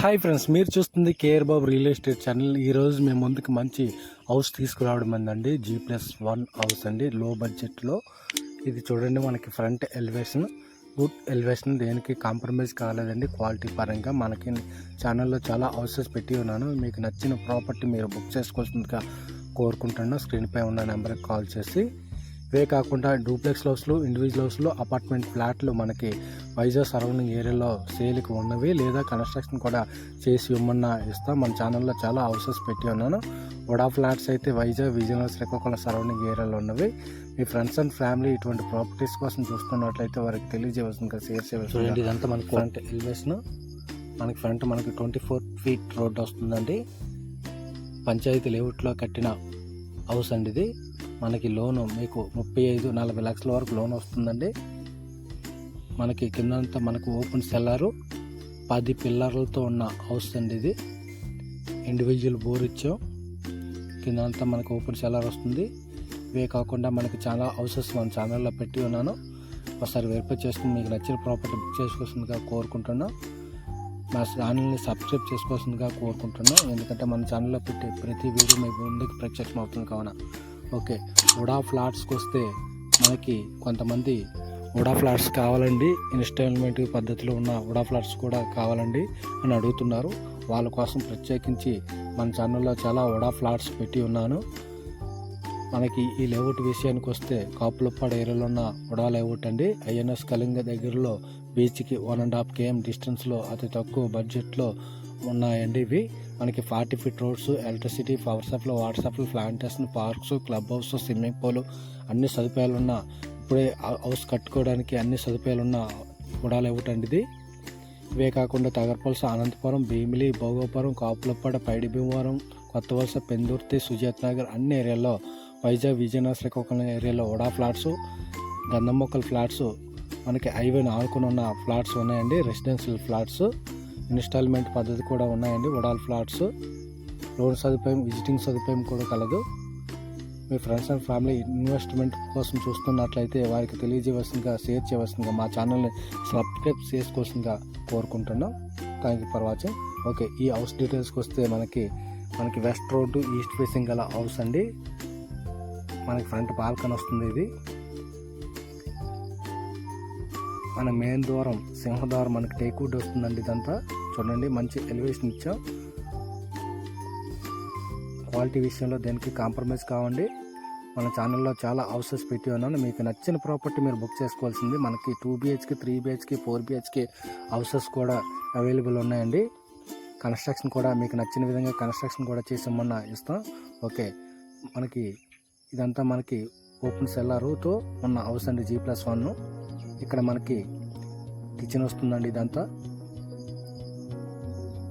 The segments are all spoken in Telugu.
హాయ్ ఫ్రెండ్స్ మీరు చూస్తుంది KR Babu real estate channel ఈ రోజు మేము ముందుకు మంచి హౌస్ తీసుకురావడం అండి జీ ప్లస్ వన్ హౌస్ అండి. లో. బడ్జెట్లో ఇది చూడండి మనకి ఫ్రంట్ ఎలివేషన్ గుడ్ ఎలివేషన్ దేనికి కాంప్రమైజ్ కాలేదండి. క్వాలిటీ పరంగా మనకి ఛానల్లో చాలా హౌసెస్ పెట్టి ఉన్నాను. మీకు నచ్చిన ప్రాపర్టీ మీరు బుక్ చేసుకోవాల్సిందిగా కోరుకుంటున్నాను స్క్రీన్పై ఉన్న నెంబర్కి కాల్ చేసి ఇవే కాకుండా డూప్లెక్స్ హౌస్లు ఇండివిజువల్ హౌస్లు అపార్ట్మెంట్ ఫ్లాట్లు మనకి వైజాగ్ సరౌండింగ్ ఏరియాలో సేల్కి ఉన్నవి లేదా కన్స్ట్రక్షన్ కూడా చేసి ఇవ్వమన్నా ఇస్తాం. మన ఛానల్లో చాలా హౌసెస్ పెట్టి ఉన్నాను. వడా ఫ్లాట్స్ అయితే వైజాగ్ విజయనగరం శ్రీకాకుళం సరౌండింగ్ ఏరియాలో ఉన్నవి. మీ ఫ్రెండ్స్ అండ్ ఫ్యామిలీ ఇటువంటి ప్రాపర్టీస్ కోసం చూస్తున్నట్లయితే వారికి తెలియజేయవలసిందిగా షేర్ చేయవలసింది ఇదంతా మనకి ఫ్రంట్ ఎలివేషన్? మనకి ఫ్రంట్ మనకి ట్వంటీ ఫోర్ ఫీట్ రోడ్ వస్తుందండి. పంచాయతీ లేఅవుట్లో కట్టిన హౌస్ అండి ఇది. మనకి లోను మీకు ముప్పై ఐదు నలభై లక్షల వరకు లోన్ వస్తుందండి. మనకి కిందంతా మనకు ఓపెన్ సెల్లారు పది పిల్లర్లతో ఉన్న హౌస్ అండి ఇది. ఇండివిజువల్ బోర్ ఇచ్చాం. కిందంతా మనకు ఓపెన్ సెల్లార్ వస్తుంది. ఇవే కాకుండా మనకి చాలా హౌసెస్ మన ఛానల్లో పెట్టి ఉన్నాను. ఒకసారి వెరిఫై చేసుకుని మీకు నచ్చిన ప్రాపర్టీ బుక్ చేసుకోవాల్సిందిగా కోరుకుంటున్నాను మా ఛానల్ని సబ్స్క్రైబ్ చేసుకోవాల్సిందిగా కోరుకుంటున్నాను ఎందుకంటే మన ఛానల్లో పెట్టే ప్రతి వీడియో మీ ముందుకు ప్రత్యక్షం అవుతుంది కావున. ఓకే. ఉడా ఫ్లాట్స్కి వస్తే మనకి కొంతమంది ఉడా ఫ్లాట్స్ కావాలండి. ఇన్స్టాల్మెంట్ పద్ధతిలో ఉన్న ఉడా ఫ్లాట్స్ కూడా కావాలండి అని అడుగుతున్నారు. వాళ్ళ కోసం ప్రత్యేకించి మన ఛానల్లో చాలా ఉడా ఫ్లాట్స్ పెట్టి ఉన్నాను. మనకి ఈ లేఅవుట్ విషయానికి వస్తే కాపులప్పాడు ఏరియాలో ఉన్న ఉడా లేఅవుట్ అండి. ఐఎన్ఎస్ కళింగ దగ్గరలో బీచ్కి వన్ అండ్ హాఫ్ కేఎం డిస్టెన్స్లో అతి తక్కువ బడ్జెట్లో ఉన్నాయండి. ఇవి మనకి forty feet roads electricity power supply water supply plantation parks club house swimming pool అన్ని సదుపాయాలు ఉన్న ఇప్పుడే హౌస్ కట్టుకోవడానికి అన్ని సదుపాయాలు ఉన్న కూడా ఇవ్వటండి ఇది. ఇవే కాకుండా తగరపల్స అనంతపురం భీమిలి భోగోపురం కాపులపాడ పైడి భీమవరం కొత్త వలస పెందుర్తి సుజాత్ నగర్ అన్ని ఏరియాల్లో వైజాగ్ విజయనగరం శ్రీకాకుళం ఏరియాలో వడా ఫ్లాట్స్ గంధం మొక్కల ఫ్లాట్స్ మనకి హైవే ఆనుకుని ఉన్న ఫ్లాట్స్ ఉన్నాయండి. Residential flats. ఇన్స్టాల్మెంట్ పద్ధతి కూడా ఉన్నాయండి. వడాల్ ఫ్లాట్స్. లోన్ సదుపాయం విజిటింగ్ సదుపాయం కూడా కలదు. మీ ఫ్రెండ్స్ అండ్ ఫ్యామిలీ ఇన్వెస్ట్మెంట్ కోసం చూస్తున్నట్లయితే వారికి తెలియజేయవలసిందిగా షేర్ చేయవలసిందిగా మా ఛానల్ని సబ్స్క్రైబ్ చేసుకోవాల్సిందిగా కోరుకుంటున్నాం. Thank you for watching. Okay ఈ హౌస్ డీటెయిల్స్కి వస్తే మనకి మనకి వెస్ట్ రోడ్డు ఈస్ట్ ఫేసింగ్ గల హౌస్ అండి. మనకి ఫ్రంట్ బాల్కన్ వస్తుంది ఇది. మన మెయిన్ ద్వారం సింహద్వారం మనకి టేక్వుడ్ వస్తుందండి ఇదంతా. చూడండి మంచి ఎలివేషన్ ఇచ్చాం. క్వాలిటీ విషయంలో దేనికి కాంప్రమైజ్ కావండి. మన ఛానల్లో చాలా హౌసెస్ పెట్టి ఉన్నాను మీకు నచ్చిన ప్రాపర్టీ మీరు బుక్ చేసుకోవాల్సింది మనకి టూ బిహెచ్కి త్రీ బిహెచ్కి ఫోర్ బిహెచ్కి హౌసెస్ కూడా అవైలబుల్ ఉన్నాయండి. కన్స్ట్రక్షన్ కూడా మీకు నచ్చిన విధంగా కన్స్ట్రక్షన్ కూడా చేసి ఇమ్మన్నా ఇస్తాం. ఓకే మనకి ఇదంతా మనకి ఓపెన్ సెల్లారుతో ఉన్న హౌస్ అండి జీ ప్లస్ వన్ ఇక్కడ మనకి కిచెన్ వస్తుందండి ఇదంతా.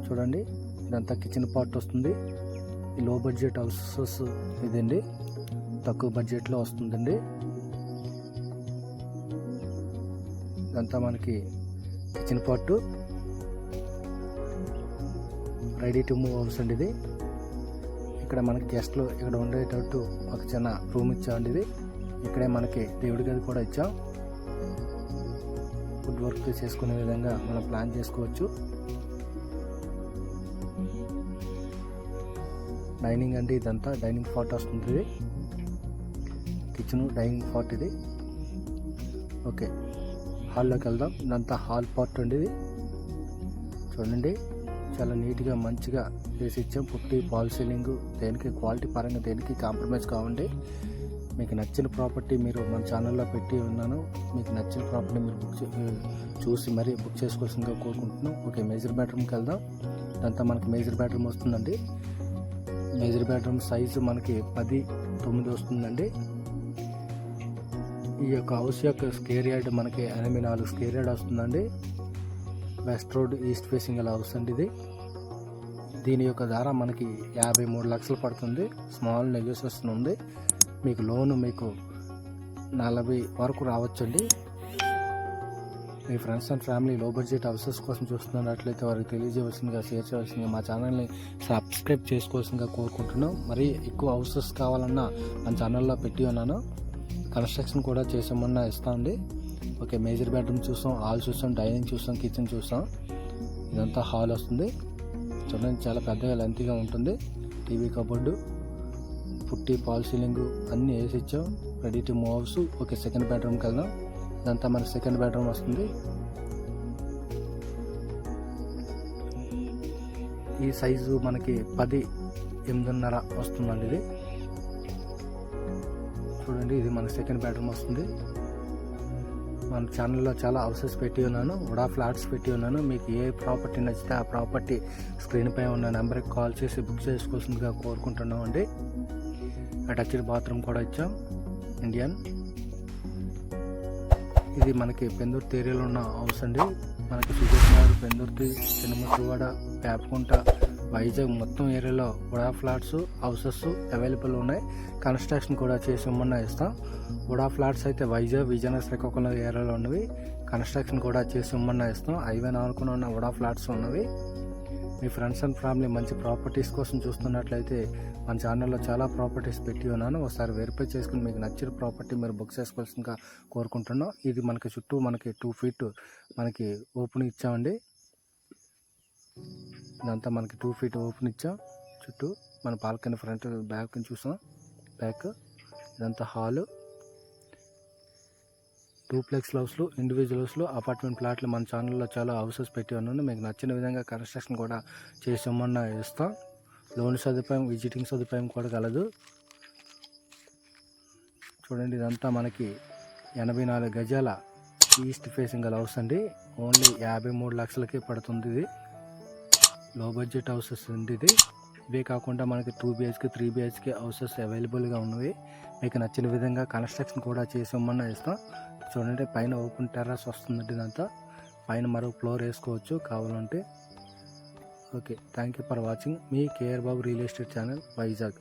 చూడండి ఇదంతా కిచెన్ పార్ట్ వస్తుంది. ఈ లో బడ్జెట్ హౌసెస్ ఇదండి. తక్కువ బడ్జెట్లో వస్తుందండి. ఇదంతా మనకి kitchen part ready to move house అండి ఇది. ఇక్కడ మనకి గెస్ట్లు ఇక్కడ ఉండేటట్టు ఒక చిన్న రూమ్ ఇచ్చామండి ఇది. ఇక్కడే మనకి దేవుడి గది కూడా ఇచ్చాం. ఫుడ్ వర్క్ చేసుకునే విధంగా మనం ప్లాన్ చేసుకోవచ్చు. డైనింగ్ అండి ఇదంతా డైనింగ్ పార్ట్ వస్తుంది కిచెన్ డైనింగ్ పార్ట్ ఇది. ఓకే హాల్లోకి వెళ్దాం. ఇదంతా హాల్ పార్ట్ అండి ఇది చూడండి చాలా నీట్గా మంచిగా చేసి ఇచ్చాం. పుట్టి పాల్ సీలింగ్ దేనికి క్వాలిటీ పరంగా దేనికి కాంప్రమైజ్ కావండి. మీకు నచ్చిన ప్రాపర్టీ మీరు మన ఛానల్లో పెట్టి ఉన్నాను. మీకు నచ్చిన ప్రాపర్టీ మీరు బుక్ చే- చూసి మరీ బుక్ చేసుకోవాల్సిందిగా కోరుకుంటున్నాం ఓకే మేజర్ బెడ్రూమ్కి వెళ్దాం. దాంతో మనకి మేజర్ బెడ్రూమ్ వస్తుందండి. మేజర్ బెడ్రూమ్ సైజు మనకి పది తొమ్మిది వస్తుందండి. ఈ యొక్క హౌస్ యొక్క స్కేర్ యార్డ్ మనకి ఎనభై నాలుగు స్కేర్ యార్డ్ వస్తుందండి. వెస్ట్ రోడ్ ఈస్ట్ ఫేసింగ్ అలా హౌస్ అండి ఇది. దీని యొక్క ధర మనకి యాభై మూడు లక్షలు పడుతుంది. స్మాల్ నెగోషియేషన్ ఉంది. మీకు లోన్ మీకు నలభై వరకు రావచ్చండి. మీ ఫ్రెండ్స్ అండ్ ఫ్యామిలీ లో బడ్జెట్ హౌసెస్ కోసం చూస్తున్నట్లయితే వారికి తెలియజేయవలసిందిగా షేర్ చేయవలసిందిగా మా ఛానల్ని సబ్స్క్రైబ్ చేసుకోవాల్సిందిగా కోరుకుంటున్నాం. మరి ఎక్కువ హౌసెస్ కావాలన్నా మన ఛానల్లో పెట్టి ఉన్నాను. కన్స్ట్రక్షన్ కూడా చేసామన్నా ఇస్తా అండి ఓకే మేజర్ బెడ్రూమ్ చూసాం హాల్ చూసాం డైనింగ్ చూసాం కిచెన్ చూసాం. ఇదంతా హాల్ వస్తుంది. చూడండి చాలా పెద్దగా లెంత్గా ఉంటుంది. TV cupboard. Putty fall ceiling అన్నీ వేసి ఇచ్చాం ready to move house okay second బెడ్రూమ్కి వెళ్దాం. ఇదంతా మనకి సెకండ్ బెడ్రూమ్ వస్తుంది. ఈ సైజు మనకి పది ఎనిమిదిన్నర వస్తుందండి ఇది. చూడండి ఇది మన సెకండ్ బెడ్రూమ్ వస్తుంది. మన ఛానల్లో చాలా హౌసెస్ పెట్టి ఉన్నాను. కూడా ఫ్లాట్స్ పెట్టి ఉన్నాను. మీకు ఏ ప్రాపర్టీ నచ్చితే ఆ ప్రాపర్టీ స్క్రీన్ పై ఉన్న నెంబర్కి కాల్ చేసి బుక్ చేసుకోవాల్సిందిగా కోరుకుంటున్నామండి. అటాచ్డ్ బాత్రూమ్ కూడా ఇచ్చాం ఇండియన్. ఇది మనకి పెందుర్తి ఏరియాలో ఉన్న హౌస్ అండి. మనకి సుజీత్ పెందుర్తి చిన్నమూరువాడ వేపకుంట వైజాగ్ మొత్తం ఏరియాలో వుడా ఫ్లాట్స్ హౌసెస్ అవైలబుల్ ఉన్నాయి. కన్స్ట్రక్షన్ కూడా చేసి ఇమ్మన్నా ఇస్తాం. వుడా ఫ్లాట్స్ అయితే వైజాగ్ విజయనగర శ్రీకాకుళం ఏరియాలో ఉన్నవి. కన్స్ట్రక్షన్ కూడా చేసి ఇమ్మన్నా ఇస్తాం. హైవే నాలుగున ఉన్న వుడా ఫ్లాట్స్ ఉన్నవి. మీ ఫ్రెండ్స్ అండ్ ఫ్యామిలీ మంచి ప్రాపర్టీస్ కోసం చూస్తున్నట్లయితే మన ఛానల్లో చాలా ప్రాపర్టీస్ పెట్టి ఉన్నాను. ఒకసారి వెరిఫై చేసుకుని మీకు నచ్చిన ప్రాపర్టీ మీరు బుక్ చేసుకోవాల్సిందిగా కోరుకుంటున్నాం. ఇది మనకి చుట్టూ మనకి టూ ఫీట్ మనకి ఓపెన్ ఇచ్చామండి. ఇదంతా మనకి టూ ఫీట్ ఓపెన్ ఇచ్చాం. చుట్టూ మన బాల్కనీ ఫ్రంట్ బ్యాక్ చూసాం. బ్యాక్ ఇదంతా హాలు. డూప్లెక్స్ హౌస్లు ఇండివిజువల్ హౌస్లు అపార్ట్మెంట్ ప్లాట్లు మన ఛానల్లో చాలా హౌసెస్ పెట్టి ఉన్నాను. మీకు నచ్చిన విధంగా కన్స్ట్రక్షన్ కూడా చేసి ఇస్తాం. లోన్ సదుపాయం విజిటింగ్ సదుపాయం కూడా కలదు. చూడండి ఇదంతా మనకి ఎనభై నాలుగు గజాల ఈస్ట్ ఫేసింగ్ గల హౌస్ అండి. ఓన్లీ యాభై మూడు లక్షలకి పడుతుంది ఇది. లో బడ్జెట్ హౌసెస్ ఉంది ఇది. ఇవే కాకుండా మనకి two BHK three BHK houses అవైలబుల్గా ఉన్నవి. మీకు నచ్చిన విధంగా కన్స్ట్రక్షన్ కూడా చేసి ఇమ్మన్నా ఇస్తాం. చూడండి పైన ఓపెన్ టెర్రస్ వస్తుందండి ఇదంతా. పైన మరో ఫ్లోర్ వేసుకోవచ్చు కావాలంటే. Okay thank you for watching. Me KR Babu real estate channel Vizag.